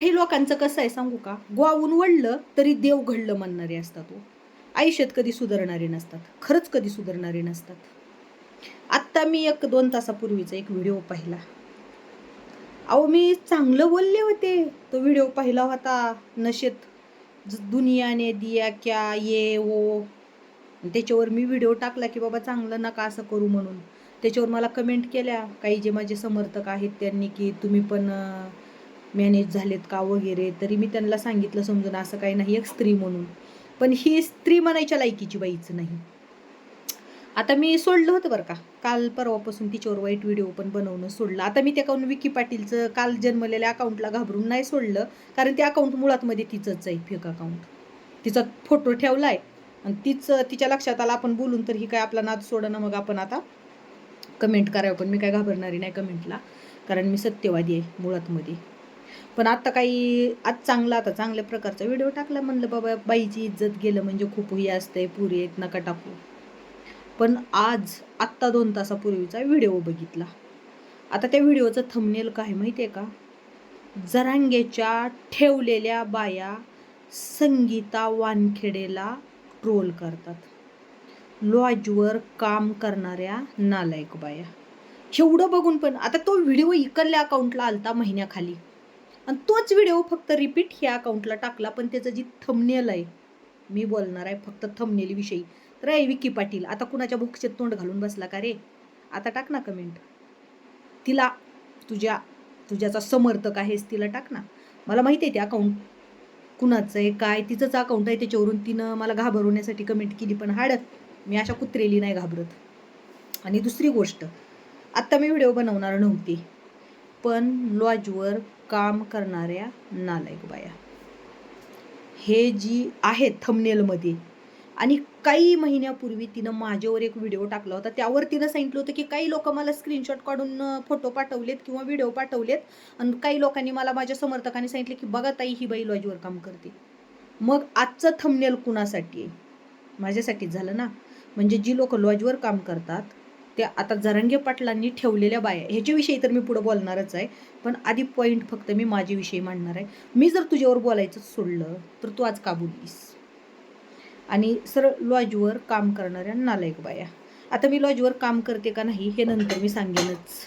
काही लोकांचं कसं आहे सांगू का? गोवाहून वळलं तरी देव घडलं म्हणणारे असतात हो. आयुष्यात कधी सुधारणारे नसतात. खरंच कधी सुधारणारे नसतात. आत्ता मी एक दोन तासापूर्वीचा एक व्हिडिओ पाहिला. अहो मी चांगलं बोलले होते. तो व्हिडिओ पाहिला होता नशेत. ज- दुनियाने दिया क्या ये वो. त्याच्यावर मी व्हिडिओ टाकला की बाबा चांगलं नका असं करू म्हणून. त्याच्यावर मला कमेंट केल्या काही जे माझे समर्थक आहेत त्यांनी की तुम्ही पण मॅनेज झालेत का वगैरे तरी मी त्यांना सांगितलं समजून असं काही नाही एक स्त्री म्हणून. पण ही स्त्री म्हणायच्या लायकीची बाईच नाही. आता मी सोडलं होतं बरं का. काल परवापासून तिच्यावर वाईट व्हिडिओ पण बनवणं सोडलं. आता मी त्या अकाउंट विकी पाटीलचं काल जन्मलेल्या अकाउंटला घाबरून नाही सोडलं. कारण ते अकाउंट मुळात मध्ये तिचंच आहे फेक अकाउंट तिचा फोटो ठेवला आहे आणि तिचं तिच्या लक्षात आला आपण बोलून तर ही काय आपला नाद सोडणं मग आपण आता कमेंट करावं. पण मी काय घाबरणारी नाही कमेंटला कारण मी सत्यवादी आहे मुळातमध्ये. पण आता काही आज चांगला आता चांगल्या प्रकारचा व्हिडिओ टाकला म्हणलं बाबा बाईची इज्जत गेलं म्हणजे खूप हे असतंय पुरी आहेत नका टाकू. पण आज आत्ता दोन तासापूर्वीचा व्हिडिओ बघितला. आता त्या व्हिडिओचं थंबनेल काय माहिती आहे का? जरांगेच्या ठेवलेल्या बाया संगीता वानखेडेला ट्रोल करतात. लॉजवर काम करणाऱ्या नालायक बाया. एवढं बघून पण आता तो व्हिडिओ इकडल्या अकाउंटला आलता महिन्याखाली. आणि तोच व्हिडिओ फक्त रिपीट ह्या अकाउंटला टाकला. पण त्याचं जी थमनेल आहे मी बोलणार आहे फक्त थमनेलविषयी तर आहे विकी पाटील आता कुणाच्या भोक्षेत तोंड घालून बसला का रे? आता टाक ना कमेंट तिला तुझ्या तुझ्याचा समर्थक आहेस तिला टाक ना. मला माहिती आहे ते अकाउंट कुणाचं आहे काय तिचंच अकाउंट आहे त्याच्यावरून तिनं मला घाबरवण्यासाठी कमेंट केली पण हाडत मी अशा कुत्रेली नाही घाबरत. आणि दुसरी गोष्ट आत्ता मी व्हिडिओ बनवणार नव्हती. पण लॉजवर काम करणाऱ्या नालायक बाया हे जी आहे थमनेलमध्ये आणि काही महिन्यापूर्वी तिनं माझ्यावर एक व्हिडिओ टाकला होता. त्यावर तिनं सांगितलं होतं की काही लोक मला स्क्रीनशॉट काढून फोटो पाठवलेत किंवा व्हिडिओ पाठवलेत. आणि काही लोकांनी मला माझ्या समर्थकांनी सांगितले की बघा ताई ही बाई लॉजवर काम करते. मग आजचं थमनेल कुणासाठी आहे? माझ्यासाठीच झालं ना. म्हणजे जी लोक लॉजवर काम करतात त्या आता जरंगे पाटलांनी ठेवलेल्या बाया ह्याच्याविषयी तर मी पुढं बोलणारच आहे. पण आधी पॉईंट फक्त मी माझ्याविषयी मांडणार आहे. मी जर तुझ्यावर बोलायचं सोडलं तर तू आज का बोललीस आणि सरळ लॉजवर काम करणाऱ्या नालायक बाया. आता मी लॉजवर काम करते का नाही हे नंतर मी सांगेनच.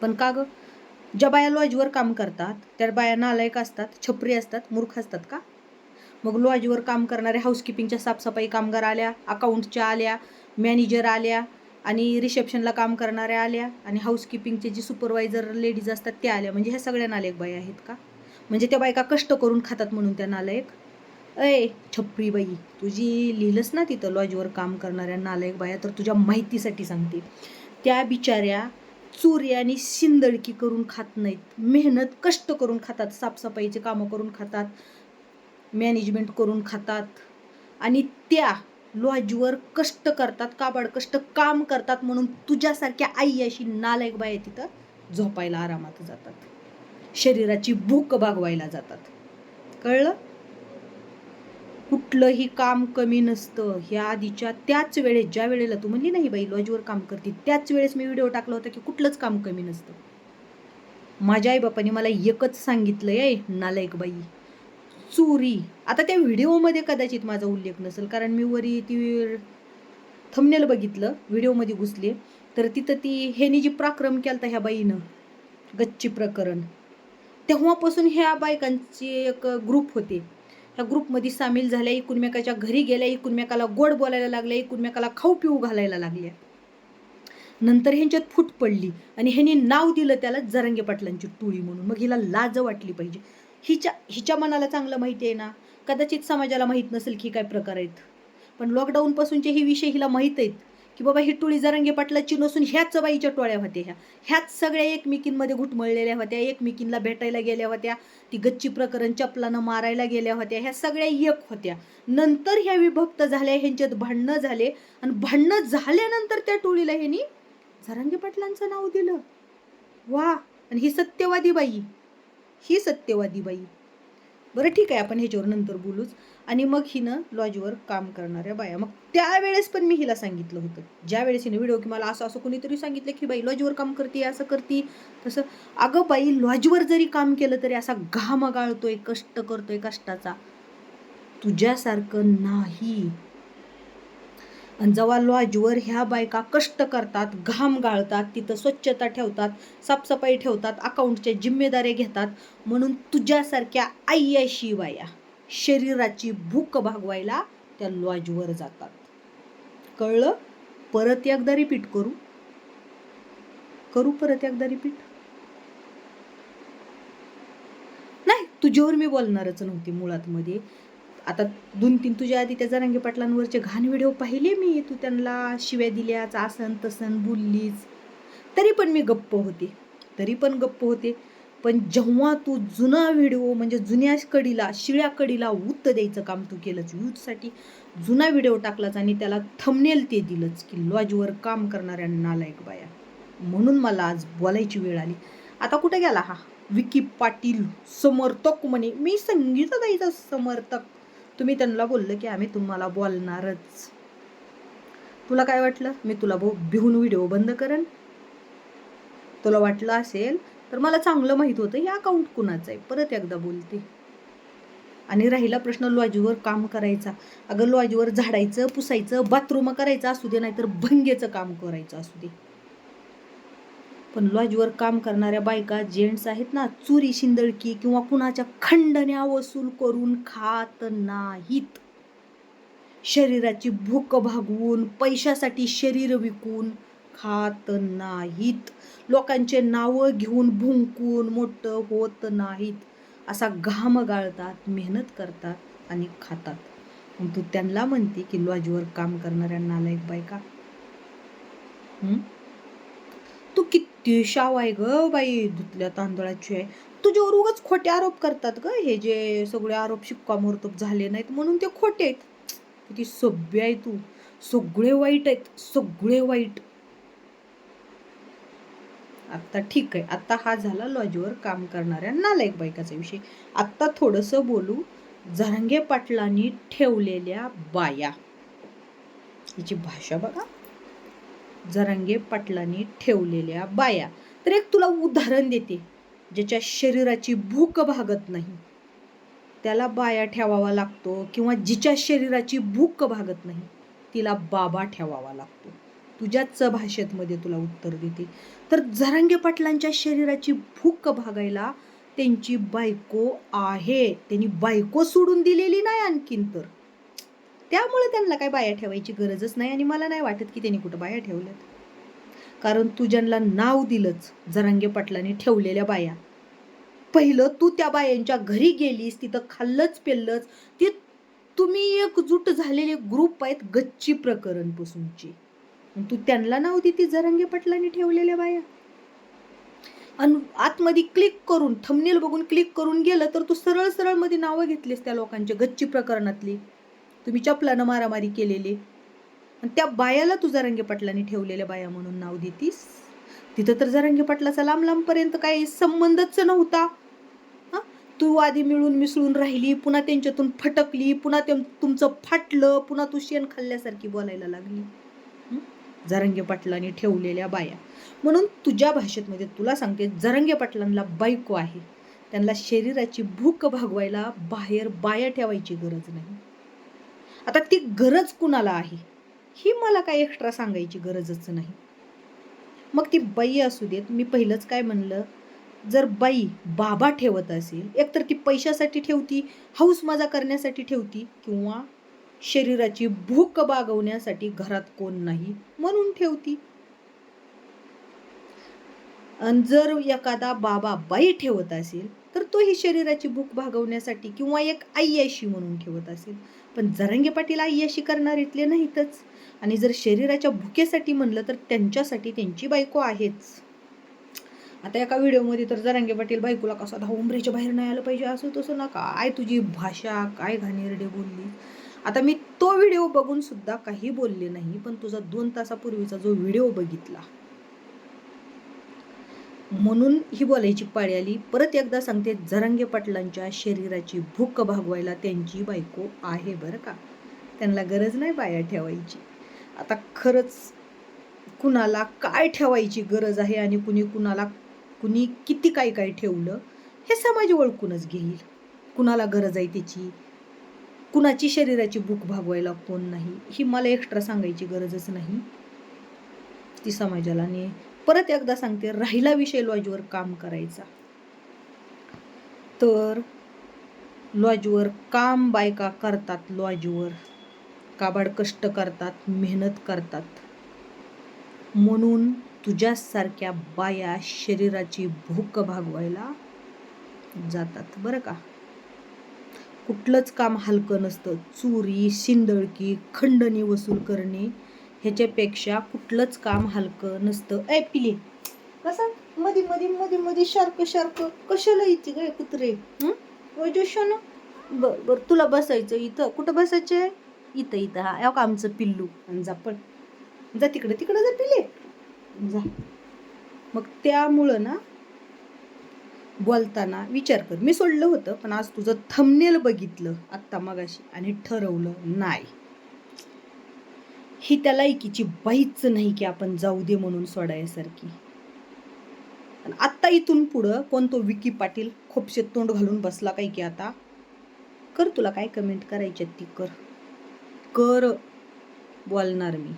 पण का ग? ज्या बाया लॉजवर काम करतात त्या बाया नालायक असतात छपरी असतात मूर्ख असतात का? मग लॉजवर काम करणाऱ्या हाऊसकीपिंगच्या साफसफाई कामगार आल्या अकाउंटच्या आल्या मॅनेजर आल्या आणि रिसेप्शनला काम करणाऱ्या आल्या आणि हाऊसकीपिंगचे जे सुपरवायझर लेडीज असतात त्या आल्या. म्हणजे ह्या सगळ्या नालायक बाई आहेत का? म्हणजे त्या बायका कष्ट करून खातात म्हणून त्या नालायक अय छपरी बाई तुझी लिहिलंस ना तिथं लॉजवर काम करणाऱ्या नालायक बाया तर तुझ्या माहितीसाठी सांगते. त्या बिचाऱ्या चोरी आणि शिंदळकी करून खात नाहीत. मेहनत कष्ट करून खातात साफसफाईचे कामं करून खातात मॅनेजमेंट करून खातात. आणि त्या लॉजवर कष्ट करतात काबाड कष्ट काम करतात म्हणून तुझ्यासारख्या आई अशी नालायक बाया तिथं झोपायला आरामात जातात. शरीराची भूक भागवायला जातात. कळलं? कुठलंही काम कमी नसतं. ह्या आधीच्या त्याच वेळेस ज्या वेळेला तू म्हणली नाही बाई लॉजवर काम करते त्याच वेळेस मी व्हिडिओ टाकला होता की कुठलंच काम कमी नसतं. माझ्या आईबापाने मला एकच सांगितलं आहे नालायक बाई चोरी. आता त्या व्हिडिओमध्ये कदाचित माझा उल्लेख नसेल कारण मी वरी ती थंबनेल बघितलं व्हिडिओमध्ये घुसले. तर तिथं ती ह्यानी जी पराक्रम होता ह्या बाईनं गच्ची प्रकरण तेव्हापासून ह्या बायकांचे एक ग्रुप होते. ह्या ग्रुपमध्ये सामील झाल्या एकूणमेकाच्या घरी गेल्या एकूणमेकाला गोड बोलायला लागल्या एकूणमेकाला खाऊ पिऊ घालायला लागल्या. नंतर ह्यांच्यात फूट पडली आणि ह्यांनी नाव दिलं त्याला जरंगे पाटलांची टोळी म्हणून. मग हिला लाज वाटली पाहिजे. हिच्या हिच्या मनाला चांगलं माहिती आहे ना कदाचित समाजाला माहीत नसेल की काय प्रकार आहेत. पण लॉकडाऊनपासूनचे ही विषय हिला माहीत आहेत की बाबा ही टोळी जरंगे पाटलाची नसून ह्याच बाईच्या टोळ्या होत्या ह्या. ह्याच सगळ्या एकमेकींमध्ये घुटमळलेल्या होत्या एकमेकींना भेटायला गेल्या होत्या ती गच्ची प्रकरण चपलानं मारायला गेल्या होत्या ह्या सगळ्या एक होत्या. नंतर ह्या विभक्त झाल्या ह्यांच्यात भांडणं झाले आणि भांडणं झाल्यानंतर त्या टोळीला ह्यांनी झरंगे पाटलांचं नाव दिलं. वा! आणि ही सत्यवादी बाई. ही सत्यवादी बाई. बरं ठीक आहे आपण ह्याच्यावर नंतर बोलूच. आणि मग हिनं लॉजवर काम करणाऱ्या बाया. मग त्यावेळेस पण मी हिला सांगितलं होतं. ज्या वेळेस हिनं व्हिडिओ की मला असं असं कोणीतरी सांगितलं की बाई लॉजवर काम करते असं करते. तसं अगं बाई लॉजवर जरी काम केलं तरी असा घाम गाळतोय कष्ट करतोय कष्टाचा. तुझ्यासारखं नाही. आणि जेव्हा लॉजवर ह्या बायका कष्ट करतात घाम गाळतात तिथं स्वच्छता ठेवतात साफसफाई ठेवतात अकाउंटच्या जिम्मेदाऱ्या घेतात म्हणून तुझ्यासारख्या आय्याशी बाया शरीराची भूक भागवायला त्या लॉजवर जातात. कळलं? परत एकदा रिपीट करू. करू परत एकदा रिपीट नाही तुझ्यावर मी बोलणारच नव्हती मुळात मध्ये. आता दोन तीन तुझ्या आधी त्या जरांगे पाटलांवरचे घाण व्हिडिओ पाहिले मी. तू त्यांना शिव्या दिल्याच आसन तसन बोललीच. तरी पण मी गप्प होते. तरी पण गप्प होते. पण जेव्हा तू जुना व्हिडिओ म्हणजे जुन्या कडीला शिळ्या कडीला उत्त द्यायचं काम तू केलंच यूथसाठी जुना व्हिडिओ टाकलाच आणि त्याला थमनेल ते दिलंच की लॉजवर काम करणाऱ्या नालायक बाया. म्हणून मला आज बोलायची वेळ आली. आता कुठे गेला हा? विकी पाटील समर्थक म्हणे. मी संगीताताईचा समर्थक. तुम्ही त्यांना बोललं की आम्ही तुम्हाला बोलणारच. तुला काय वाटलं? मी तुला भाऊ भिवून व्हिडिओ बंद करेन. तुला वाटलं असेल तर मला चांगलं माहीत होतं हे अकाउंट कुणाचं आहे परत एकदा बोलते. आणि राहिला प्रश्न लॉजीवर काम करायचा. अगं लॉजीवर झाडायचं पुसायचं बाथरूम करायचं असू दे नाहीतर भंगेचं काम करायचं असू दे. पण लॉजवर काम करणाऱ्या बायका जेंट्स आहेत ना चुरी शिंदळकी किंवा कुणाच्या खंडण्या वसूल करून खात नाहीत. शरीराची भूक भागवून पैशासाठी शरीर विकून खात नाहीत. लोकांचे नावं घेऊन भुंकून मोठं होत नाहीत. असा घाम गाळतात मेहनत करतात आणि खातात. मग तू त्यांना म्हणते की लॉजवर काम करणाऱ्या नालायक बायका. तू किती शाव आहे ग बाई धुतल्या तांदळाची. आहे तुझ्यावर उगाच खोटे आरोप करतात ग. हे जे सगळे आरोप शिक्कामोर्तब झाले नाहीत म्हणून ते खोटे आहेत. किती सभ्य आहे तू. सगळे वाईट आहेत. सगळे वाईट. आता ठीक आहे. आता हा झाला लॉजवर काम करणाऱ्या नालायक बायकाचा विषय. आत्ता थोडंसं बोलू. जरांगे पाटलांनी ठेवलेल्या बाया. हिची भाषा बघा. जरांगे पाटलांनी ठेवलेल्या बाया. तर एक तुला उदाहरण देते ज्याच्या शरीराची भूक भागत नाही. त्याला बाया ठेवावा लागतो किंवा जिच्या शरीराची भूक भागत नाही तिला बाबा ठेवावा लागतो. तुझ्याच भाषेतमध्ये तुला उत्तर देते. तर जरांगे पाटलांच्या शरीराची भूक भागायला त्यांची बायको आहे. त्यांनी बायको सोडून दिलेली नाही आणखीन तर. त्यामुळे त्यांना काय बाया ठेवायची गरजच नाही आणि मला नाही वाटत की त्यांनी कुठं बाया ठेवल्यात. कारण तू ज्यांना नाव दिलंच जरांगे पाटलाने ठेवलेल्या बाया. पहिलं तू त्या बायांच्या घरी गेलीस तिथं खाल्लंच पेल्लंच ते तुम्ही एकजूट झालेले ग्रुप आहेत गच्ची प्रकरण पासूनची. तू त्यांना नाव देते जरांगे पाटलांनी ठेवलेल्या बाया. आणि आतमध्ये क्लिक करून थंबनेल बघून क्लिक करून गेलं तर तू सरळ सरळमध्ये नावं घेतलीस त्या लोकांच्या गच्ची प्रकरणातली. तुम्ही चपलानं मारामारी केलेली. आणि त्या बायाला तू जरांगे पाटलांनी ठेवलेल्या बाया म्हणून नाव देतीस? तिथं तर जरांगे पाटलाचा लांब लांबपर्यंत काही संबंधच नव्हता. हां? तू आधी मिळून मिसळून राहिली पुन्हा त्यांच्यातून फटकली पुन्हा ते तुमचं फाटलं पुन्हा तू शेण खाल्ल्यासारखी बोलायला लागली. जरंगे पाटलांनी ठेवलेल्या बाया. म्हणून तुझ्या भाषेतमध्ये तुला सांगते जरंगे पाटलांना बायको आहे. त्यांना शरीराची भूक भागवायला बाहेर बाया ठेवायची गरज नाही. आता ती गरज कुणाला आहे? ही मला काय एक्स्ट्रा सांगायची गरजच नाही. मग ती बाई असू देत मी पहिलंच काय म्हणलं जर बाई बाबा ठेवत असेल एकतर ती पैशासाठी ठेवती हौस मजा करण्यासाठी ठेवती किंवा शरीराची भूक बागवण्यासाठी घरात कोण नाही म्हणून ठेवती. आणि जर एखादा बाबा बाई ठेवत असेल तर तो ही शरीराची भूक भागवण्यासाठी किंवा एक आय्याशी म्हणून ठेवत असेल. पण जरंगे पाटील आय्याशी करणार इथले नाहीतच. आणि जर शरीराच्या भुकेसाठी म्हणलं तर त्यांच्यासाठी त्यांची बायको आहेच. आता एका व्हिडिओमध्ये तर जरांगे पाटील बायकोला कसा दहा बाहेर नाही आलं पाहिजे असं तसं ना काय तुझी भाषा काय घाणेरडे बोलली. आता मी तो व्हिडिओ बघून सुद्धा काही बोलले नाही पण तुझा दोन तासापूर्वीचा जो व्हिडिओ बघितला. म्हणून ही बोलायची पाळी आली. परत एकदा सांगते झरंगे पाटलांच्या शरीराची भूक भागवायला त्यांची बायको आहे बरं का? त्यांना गरज नाही बाया ठेवायची. आता खरंच कुणाला काय ठेवायची गरज आहे आणि कुणी कुणाला कुणी किती काय काय ठेवलं हे समाज ओळखूनच घेईल. कुणाला गरज आहे त्याची? कुणाची शरीराची भूक भागवायला कोण नाही? ही मला एक्स्ट्रा सांगायची गरजच नाही. ती समाजाला आणि परत एकदा सांगते राहिला विषय लॉजवर काम करायचा. तर लॉजवर काम बायका करतात लॉजवर. काबाड कष्ट करतात मेहनत करतात. म्हणून तुझ्यासारख्या बाया शरीराची भूक भागवायला जातात. बरं का? कुठलंच काम हलकं नसतं. चोरी शिंदळकी खंडणी वसूल करणे ह्याच्यापेक्षा कुठलंच काम हलकं नसतं. ऐ पिले. कसं? मध्ये मध्ये मध्ये मध्ये शार्क शार्क. कशाला येते काय कुत्रे ना बर बर तुला बसायचं इथं. कुठं बसायचं? आहे इथं इथं. हा या का आमचं पिल्लू? आणि जा पण जा तिकडं तिकडं जा पिले. जा. मग त्यामुळं ना बोलताना विचार कर. मी सोडलं होतं पण आज तुझं थंबनेल बघितलं आत्ता मगाशी. आणि ठरवलं नाही. ही त्या लायकीची बाईच नाही की आपण जाऊ दे म्हणून सोडायसारखी. आणि आत्ता इथून पुढं कोण तो विकी पाटील खोपशेत तोंड घालून बसला काय की आता? कर तुला काय कमेंट करायच्यात ती कर. कर बोलणार मी.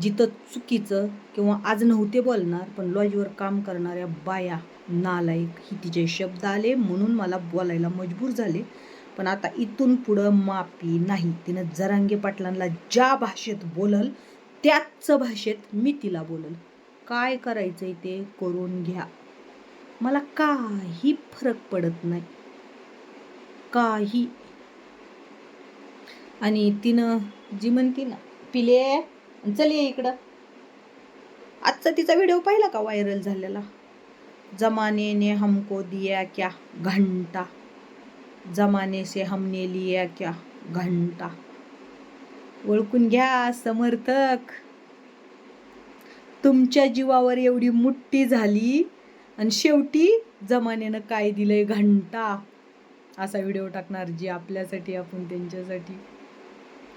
जिथं चुकीचं किंवा आज नव्हते बोलणार पण लॉजवर काम करणाऱ्या बाया नालायक ही तिचे शब्द आले म्हणून मला बोलायला मजबूर झाले. पण आता इथून पुढं माफी नाही. तिनं जरांगे पाटलांना ज्या भाषेत बोलल त्याच भाषेत मी तिला बोलल. काय करायचंय ते करून घ्या. मला काही फरक पडत नाही. काही. आणि तिनं जी म्हणती ना पिले चल ये इकडं. आजचा तिचा व्हिडिओ पाहिला का व्हायरल झालेला? जमाने ने हमको दिया क्या घंटा. जमाने से हमने लिया क्या घंटा? ओळखून घ्या समर्थक. तुमच्या जीवावर एवढी मुठ्ठी झाली आणि शेवटी जमान्यानं काय दिलंय घंटा? असा व्हिडिओ टाकणार जी आपल्यासाठी आपण त्यांच्यासाठी.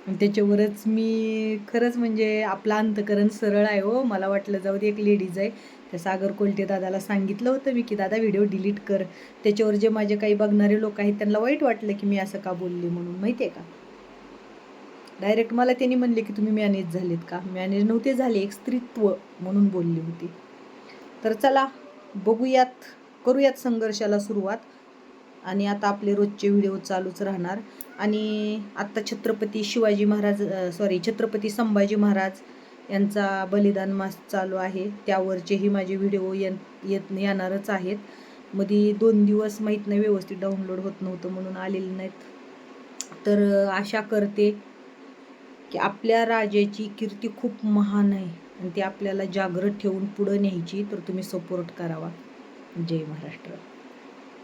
त्याच्यावरच मी खरंच म्हणजे आपलं अंतकरण सरळ आहे हो. मला वाटलं जाऊ दे एक लेडीज आहे. त्या सागर कोलटे दादाला सांगितलं होतं मी की दादा व्हिडिओ डिलीट कर. त्याच्यावर जे माझे काही बघणारे लोक आहेत त्यांना वाईट वाटलं की मी असं का बोलले म्हणून. माहिती आहे का? डायरेक्ट मला त्यांनी म्हणले की तुम्ही मॅनेज झालेत का? मॅनेज नव्हते झाले. एक स्त्रीत्व म्हणून बोलली होती. तर चला बघूयात करूयात संघर्षाला सुरुवात. आणि आता आपले रोजचे व्हिडिओ चालूच राहणार. आणि आत्ता छत्रपती शिवाजी महाराज सॉरी छत्रपती संभाजी महाराज यांचा बलिदान मास चालू आहे. त्यावरचेही माझे व्हिडिओ येत येणारच आहेत. मध्ये दोन दिवस माहीत नाही व्यवस्थित डाउनलोड होत नव्हतं म्हणून आलेले नाहीत. तर आशा करते की आपल्या राजाची कीर्ती खूप महान आहे आणि ती आपल्याला जागृत ठेवून पुढं न्यायची. तर तुम्ही सपोर्ट करावा. जय महाराष्ट्र.